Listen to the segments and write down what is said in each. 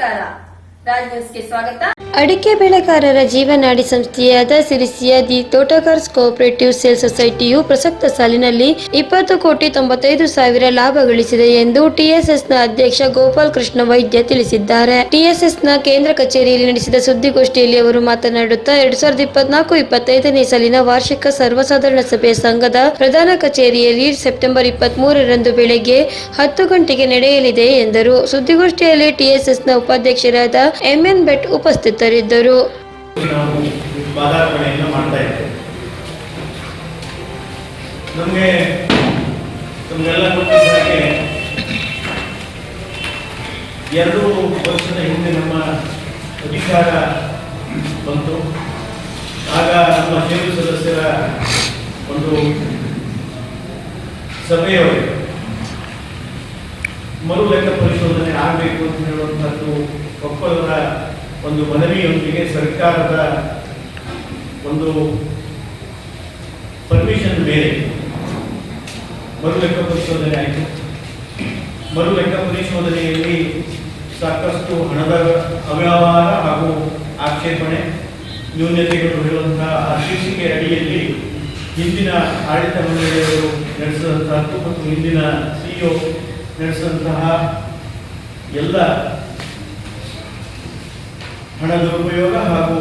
ನಮಸ್ಕಾರ ರಾಜ್ ನ್ಯೂಸ್ಗೆ ಸ್ವಾಗತ ಅಡಿಕೆ ಬೆಳೆಗಾರರ ಜೀವನಾಡಿ ಸಂಸ್ಥೆಯಾದ ಸಿರಿಸಿಯ ದಿ ತೋಟಗಾರ್ಸ್ ಕೋಆಪರೇಟಿವ್ ಸೇಲ್ ಸೊಸೈಟಿಯು ಪ್ರಸಕ್ತ ಸಾಲಿನಲ್ಲಿ ಇಪ್ಪತ್ತು ಕೋಟಿ ತೊಂಬತ್ತೈದು ಸಾವಿರ ಲಾಭ ಗಳಿಸಿದೆ ಎಂದು ಟಿಎಸ್ಎಸ್ನ ಅಧ್ಯಕ್ಷ ಗೋಪಾಲ್ ಕೃಷ್ಣ ವೈದ್ಯ ತಿಳಿಸಿದ್ದಾರೆ. ಟಿಎಸ್ಎಸ್ನ ಕೇಂದ್ರ ಕಚೇರಿಯಲ್ಲಿ ನಡೆಸಿದ ಸುದ್ದಿಗೋಷ್ಠಿಯಲ್ಲಿ ಅವರು ಮಾತನಾಡುತ್ತಾ, ಎರಡ್ ಸಾವಿರದ ಇಪ್ಪತ್ನಾಲ್ಕು ಇಪ್ಪತ್ತೈದನೇ ಸಾಲಿನ ವಾರ್ಷಿಕ ಸರ್ವಸಾಧಾರಣ ಸಭೆಯ ಸಂಘದ ಪ್ರಧಾನ ಕಚೇರಿಯಲ್ಲಿ ಸೆಪ್ಟೆಂಬರ್ ಇಪ್ಪತ್ತ್ ಮೂರರಂದು ಬೆಳಗ್ಗೆ ಹತ್ತು ಗಂಟೆಗೆ ನಡೆಯಲಿದೆ ಎಂದರು. ಸುದ್ದಿಗೋಷ್ಠಿಯಲ್ಲಿ ಟಿಎಸ್ಎಸ್ನ ಉಪಾಧ್ಯಕ್ಷರಾದ ಎಂಎನ್ ಭಟ್ ಉಪಸ್ಥಿತರಿದ್ದರು. ಹಾಗೆ ಎರಡು ವರ್ಷದ ಹಿಂದೆ ನಮ್ಮ ಅಧಿಕಾರ ಬಂತು. ಆಗ ನಮ್ಮ ಜೇಲು ಸದಸ್ಯರ ಒಂದು ಸಭೆಯವರು ಮರು ಲೆಕ್ಕ ಪರಿಶೋಧನೆ ಆಗಬೇಕು ಅಂತ ಹೇಳುವಂಥದ್ದು ಒಪ್ಪಂದದ ಒಂದು ಮನವಿಯೊಂದಿಗೆ ಸರ್ಕಾರದ ಒಂದು ಪರ್ಮಿಷನ್ ಮೇಲೆ ಮರು ಲೆಕ್ಕ ಪರಿಶೋಧನೆ ಆಯಿತು. ಮರು ಲೆಕ್ಕ ಪರಿಶೋಧನೆಯಲ್ಲಿ ಸಾಕಷ್ಟು ಹಣದ ಅವ್ಯವಹಾರ ಹಾಗೂ ಆಕ್ಷೇಪಣೆ, ನ್ಯೂನತೆಗಳು ಇರುವಂತಹ ಆ ಶೀರ್ಷಿಕೆ ಅಡಿಯಲ್ಲಿ ಹಿಂದಿನ ಆಡಳಿತ ಮಂಡಳಿಯವರು ನಡೆಸಿದಂತಹ ಮತ್ತು ಹಿಂದಿನ ಸಿಇಒ ನಡೆಸಿದಂತಹ ಎಲ್ಲ ಹಣ ದುರುಪಯೋಗ ಹಾಗೂ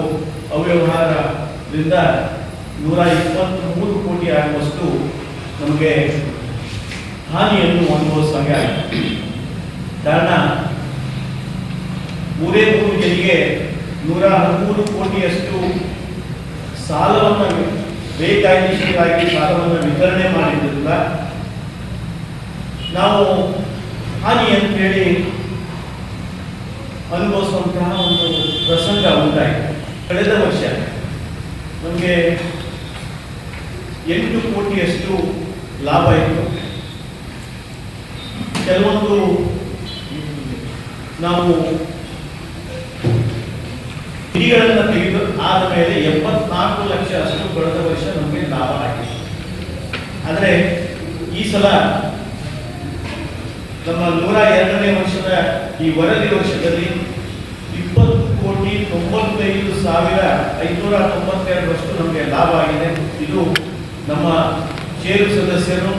ಅವ್ಯವಹಾರದಿಂದ ನೂರ ಇಪ್ಪತ್ತ್ಮೂರು ಕೋಟಿ ಆಗುವಷ್ಟು ನಮಗೆ ಹಾನಿಯನ್ನು ಅನುಭವಿಸಾಗೆ ಆಗಿದೆ. ಕಾರಣ, ಮೂರೇ ಮೂರು ಜನಿಗೆ ನೂರ ಹದಿಮೂರು ಕೋಟಿಯಷ್ಟು ಸಾಲವನ್ನು ಬೇಕಾಗಿ ಸಾಲವನ್ನು ವಿತರಣೆ ಮಾಡಿದ್ದರಿಂದ ನಾವು ಹಾನಿ ಅಂತ ಹೇಳಿ ಅನುಭವಿಸುವಂತಹ ಒಂದು ಪ್ರಸಂಗ ಉಂಟಾಯಿತು. ಕಳೆದ ವರ್ಷ ನಮಗೆ ಎಂಟು ಕೋಟಿಯಷ್ಟು ಲಾಭ ಇತ್ತು. ಕೆಲವೊಂದು ನಾವು ಹಿರಿಗಳನ್ನು ತೆಗೆದು ಆದ ಮೇಲೆ ಎಪ್ಪತ್ನಾಲ್ಕು ಲಕ್ಷ ಅಷ್ಟು ಕಳೆದ ವರ್ಷ ನಮಗೆ ಲಾಭ ಆಗಿದೆ. ಆದರೆ ಈ ಸಲ ನಮ್ಮ ನೂರ ಎರಡನೇ ವರ್ಷದ ಈ ವರದಿ ವರ್ಷದಲ್ಲಿ ಇಪ್ಪತ್ತು ಕೋಟಿ ತೊಂಬತ್ತೈದು ಸಾವಿರ ಐನೂರ ತೊಂಬತ್ತೆರಡರಷ್ಟು ನಮಗೆ ಲಾಭ ಆಗಿದೆ. ಇದು ನಮ್ಮ ಷೇರು ಸದಸ್ಯರು,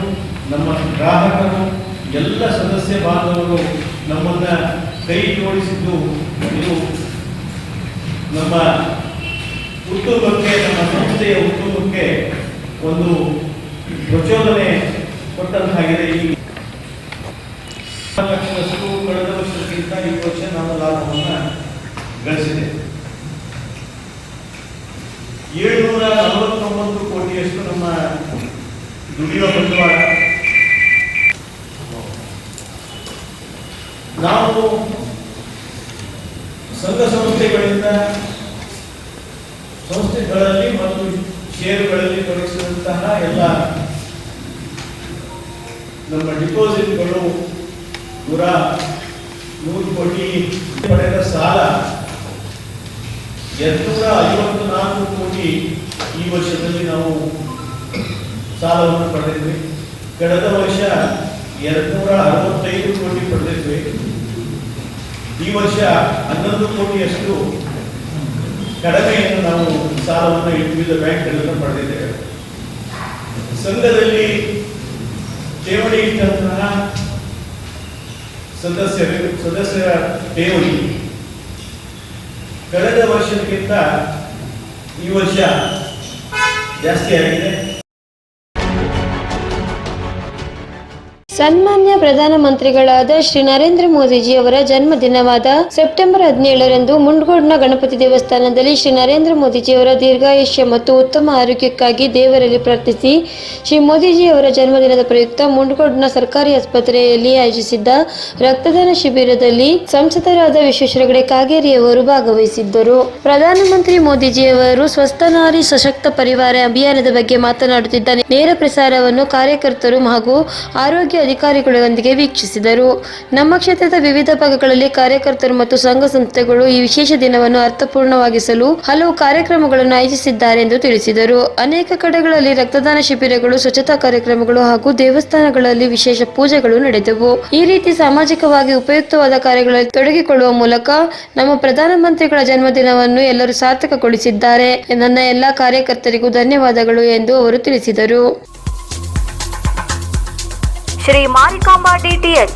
ನಮ್ಮ ಗ್ರಾಹಕರು, ಎಲ್ಲ ಸದಸ್ಯ ಬಾಂಧವರು ನಮ್ಮನ್ನು ಕೈ ಜೋಡಿಸಿದ್ದು. ಇದು ನಮ್ಮ ಉದ್ಯೋಗಕ್ಕೆ, ನಮ್ಮ ಸಂಸ್ಥೆಯ ಉದ್ಯೋಗಕ್ಕೆ ಒಂದು ಪ್ರಚೋದನೆ ಕೊಟ್ಟಂತಾಗಿದೆ. ಈ ವರ್ಷಕ್ಕಿಂತ ಈ ವರ್ಷ ನಾನು ಲಾಭವನ್ನು ಗಳಿಸಿದೆ. ಏಳುನೂರ ನಲವತ್ತೊಂಬತ್ತು ಕೋಟಿಯಷ್ಟು ನಮ್ಮ ದುಡಿಯುವ ಬಂಡವಾಳ. ನಾವು ಸಂಘ ಸಂಸ್ಥೆಗಳಿಂದ ಸಂಸ್ಥೆಗಳಲ್ಲಿ ಮತ್ತು ಷೇರುಗಳಲ್ಲಿ ತೊಡಗಿಸಿದಂತಹ ಎಲ್ಲ ನಮ್ಮ ಡಿಪಾಸಿಟ್ಗಳು ನೂರ ನೂರು ಕೋಟಿ ಪಡೆದ ಸಾಲ ಎರಡ್ನೂರ ಐವತ್ತು ನಾಲ್ಕು ಕೋಟಿ ಈ ವರ್ಷದಲ್ಲಿ ನಾವು ಸಾಲವನ್ನು ಪಡೆದಿದ್ವಿ. ಕಳೆದ ವರ್ಷ ಎರಡ್ನೂರ ಅರವತ್ತೈದು ಕೋಟಿ ಪಡೆದಿದ್ವಿ. ಈ ವರ್ಷ ಹನ್ನೊಂದು ಕೋಟಿಯಷ್ಟು ಕಡಿಮೆಯನ್ನು ನಾವು ಸಾಲವನ್ನು ವಿವಿಧ ಬ್ಯಾಂಕ್ಗಳನ್ನು ಪಡೆದಿದ್ದೇವೆ. ಸಂಘದಲ್ಲಿ ಠೇವಣಿ ಇಟ್ಟಂತಹ ಸದಸ್ಯರು ಸದಸ್ಯರ ಠೇವಣಿ ಕಳೆದ ವರ್ಷಕ್ಕಿಂತ ಈ ವರ್ಷ ಜಾಸ್ತಿ ಆಗಿದೆ. ಸನ್ಮಾನ್ಯ ಪ್ರಧಾನಮಂತ್ರಿಗಳಾದ ಶ್ರೀ ನರೇಂದ್ರ ಮೋದಿಜಿ ಅವರ ಜನ್ಮದಿನವಾದ ಸೆಪ್ಟೆಂಬರ್ ಹದಿನೇಳರಂದು ಮುಂಡ್ಗೋಡ್ನ ಗಣಪತಿ ದೇವಸ್ಥಾನದಲ್ಲಿ ಶ್ರೀ ನರೇಂದ್ರ ಮೋದಿಜಿ ಅವರ ದೀರ್ಘಾಯುಷ್ಯ ಮತ್ತು ಉತ್ತಮ ಆರೋಗ್ಯಕ್ಕಾಗಿ ದೇವರಲ್ಲಿ ಪ್ರಾರ್ಥಿಸಿ ಶ್ರೀ ಮೋದಿಜಿ ಅವರ ಜನ್ಮದಿನದ ಪ್ರಯುಕ್ತ ಮುಂಡ್ಗೋಡ್ನ ಸರ್ಕಾರಿ ಆಸ್ಪತ್ರೆಯಲ್ಲಿ ಆಯೋಜಿಸಿದ್ದ ರಕ್ತದಾನ ಶಿಬಿರದಲ್ಲಿ ಸಂಸದರಾದ ವಿಶ್ವೇಶ್ವರ ಹೆಗಡೆ ಕಾಗೇರಿಯವರು ಭಾಗವಹಿಸಿದ್ದರು. ಪ್ರಧಾನಮಂತ್ರಿ ಮೋದಿಜಿಯವರು ಸ್ವಸ್ಥ ನಾರಿ ಸಶಕ್ತ ಪರಿವಾರ ಅಭಿಯಾನದ ಬಗ್ಗೆ ಮಾತನಾಡುತ್ತಿದ್ದ ನೇರ ಪ್ರಸಾರವನ್ನು ಕಾರ್ಯಕರ್ತರು ಹಾಗೂ ಆರೋಗ್ಯ ಅಧಿಕಾರಿಗಳೊಂದಿಗೆ ವೀಕ್ಷಿಸಿದರು. ನಮ್ಮ ಕ್ಷೇತ್ರದ ವಿವಿಧ ಭಾಗಗಳಲ್ಲಿ ಕಾರ್ಯಕರ್ತರು ಮತ್ತು ಸಂಘ ಸಂಸ್ಥೆಗಳು ಈ ವಿಶೇಷ ದಿನವನ್ನು ಅರ್ಥಪೂರ್ಣವಾಗಿಸಲು ಹಲವು ಕಾರ್ಯಕ್ರಮಗಳನ್ನು ಆಯೋಜಿಸಿದ್ದಾರೆ ಎಂದು ತಿಳಿಸಿದರು. ಅನೇಕ ಕಡೆಗಳಲ್ಲಿ ರಕ್ತದಾನ ಶಿಬಿರಗಳು, ಸ್ವಚ್ಛತಾ ಕಾರ್ಯಕ್ರಮಗಳು ಹಾಗೂ ದೇವಸ್ಥಾನಗಳಲ್ಲಿ ವಿಶೇಷ ಪೂಜೆಗಳು ನಡೆದವು. ಈ ರೀತಿ ಸಾಮಾಜಿಕವಾಗಿ ಉಪಯುಕ್ತವಾದ ಕಾರ್ಯಗಳಲ್ಲಿ ತೊಡಗಿಕೊಳ್ಳುವ ಮೂಲಕ ನಮ್ಮ ಪ್ರಧಾನಮಂತ್ರಿಗಳ ಜನ್ಮದಿನವನ್ನು ಎಲ್ಲರೂ ಸಾರ್ಥಕಗೊಳಿಸಿದ್ದಾರೆ. ನನ್ನ ಎಲ್ಲಾ ಕಾರ್ಯಕರ್ತರಿಗೂ ಧನ್ಯವಾದಗಳು ಎಂದು ಅವರು ತಿಳಿಸಿದರು. Shri Marikamba DTH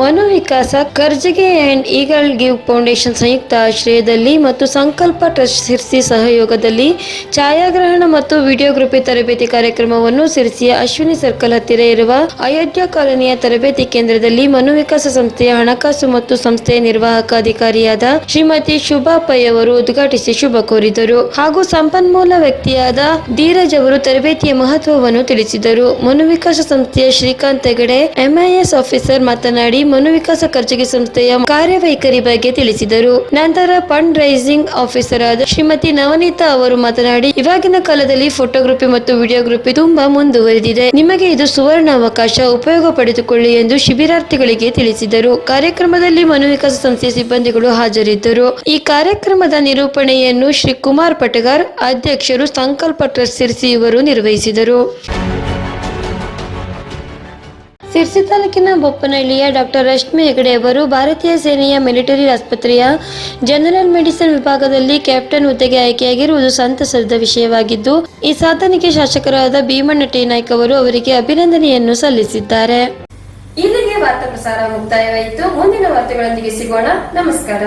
Manovikasa, ಕರ್ಜಗೆ and eagle give foundation ಸಂಯುಕ್ತ ಆಶ್ರಯದಲ್ಲಿ ಮತ್ತು ಸಂಕಲ್ಪ ಟ್ರಸ್ಟ್ ಸಿರ್ಸಿ ಸಹಯೋಗದಲ್ಲಿ ಛಾಯಾಗ್ರಹಣ ಮತ್ತು ವಿಡಿಯೋಗ್ರಫಿ ತರಬೇತಿ ಕಾರ್ಯಕ್ರಮವನ್ನು ಸಿರ್ಸಿಯ ಅಶ್ವಿನಿ ಸರ್ಕಲ್ ಹತ್ತಿರ ಇರುವ ಅಯೋಧ್ಯ ಕಾಲೋನಿಯ ತರಬೇತಿ ಕೇಂದ್ರದಲ್ಲಿ ಮನೋವಿಕಾಸ ಸಂಸ್ಥೆಯ ಹಣಕಾಸು ಮತ್ತು ಸಂಸ್ಥೆಯ ನಿರ್ವಾಹಕ ಅಧಿಕಾರಿಯಾದ ಶ್ರೀಮತಿ ಶುಭಾ ಪೈ ಅವರು ಉದ್ಘಾಟಿಸಿ ಶುಭ ಕೋರಿದರು. ಹಾಗೂ ಸಂಪನ್ಮೂಲ ವ್ಯಕ್ತಿಯಾದ ಧೀರಜ್ ಅವರು ತರಬೇತಿಯ ಮಹತ್ವವನ್ನು ತಿಳಿಸಿದರು. ಮನೋವಿಕಾಸ ಸಂಸ್ಥೆಯ ಶ್ರೀಕಾಂತ್ ಹೆಗಡೆ ಎಂಐಎಸ್ ಆಫೀಸರ್ ಮಾತನಾಡಿ ಮನೋವಿಕಾಸ ಖರ್ಚಿಗೆ ಸಂಸ್ಥೆಯ ಕಾರ್ಯವೈಖರಿ ಬಗ್ಗೆ ತಿಳಿಸಿದರು. ನಂತರ ಫಂಡ್ ರೈಸಿಂಗ್ ಆಫೀಸರ್ ಆದ ಶ್ರೀಮತಿ ನವನೀತಾ ಅವರು ಮಾತನಾಡಿ, ಇವಾಗಿನ ಕಾಲದಲ್ಲಿ ಫೋಟೋಗ್ರಫಿ ಮತ್ತು ವಿಡಿಯೋಗ್ರಫಿ ತುಂಬಾ ಮುಂದುವರೆದಿದೆ. ನಿಮಗೆ ಇದು ಸುವರ್ಣ ಅವಕಾಶ ಉಪಯೋಗ ಪಡೆದುಕೊಳ್ಳಿ ಎಂದು ಶಿಬಿರಾರ್ಥಿಗಳಿಗೆ ತಿಳಿಸಿದರು. ಕಾರ್ಯಕ್ರಮದಲ್ಲಿ ಮನೋವಿಕಾಸ ಸಂಸ್ಥೆಯ ಸಿಬ್ಬಂದಿಗಳು ಹಾಜರಿದ್ದರು. ಈ ಕಾರ್ಯಕ್ರಮದ ನಿರೂಪಣೆಯನ್ನು ಶ್ರೀ ಕುಮಾರ್ ಪಟಗಾರ್ ಅಧ್ಯಕ್ಷರು ಸಂಕಲ್ಪ ಟ್ರಸ್ಟ್ ಸಿರಿಸಿ ಇವರು ನಿರ್ವಹಿಸಿದರು. ಸಿರ್ಸಿ ತಾಲೂಕಿನ ಬೊಪ್ಪನಹಳ್ಳಿಯ ಡಾಕ್ಟರ್ ರಶ್ಮಿ ಹೆಗಡೆ ಅವರು ಭಾರತೀಯ ಸೇನೆಯ ಮಿಲಿಟರಿ ಆಸ್ಪತ್ರೆಯ ಜನರಲ್ ಮೆಡಿಸಿನ್ ವಿಭಾಗದಲ್ಲಿ ಕ್ಯಾಪ್ಟನ್ ಹುದ್ದೆಗೆ ಆಯ್ಕೆಯಾಗಿರುವುದು ಸಂತಸದ ವಿಷಯವಾಗಿದ್ದು, ಈ ಸಾಧನೆಗೆ ಶಾಸಕರಾದ ಭೀಮಣ್ಣ ಟಿ ನಾಯ್ಕ್ ಅವರು ಅವರಿಗೆ ಅಭಿನಂದನೆಯನ್ನು ಸಲ್ಲಿಸಿದ್ದಾರೆ. ಇಲ್ಲಿಗೆ ವಾರ್ತಾ ಪ್ರಸಾರ ಮುಕ್ತಾಯವಾಯಿತು. ಮುಂದಿನ ವಾರ್ತೆಗಳೊಂದಿಗೆ ಸಿಗೋಣ. ನಮಸ್ಕಾರ.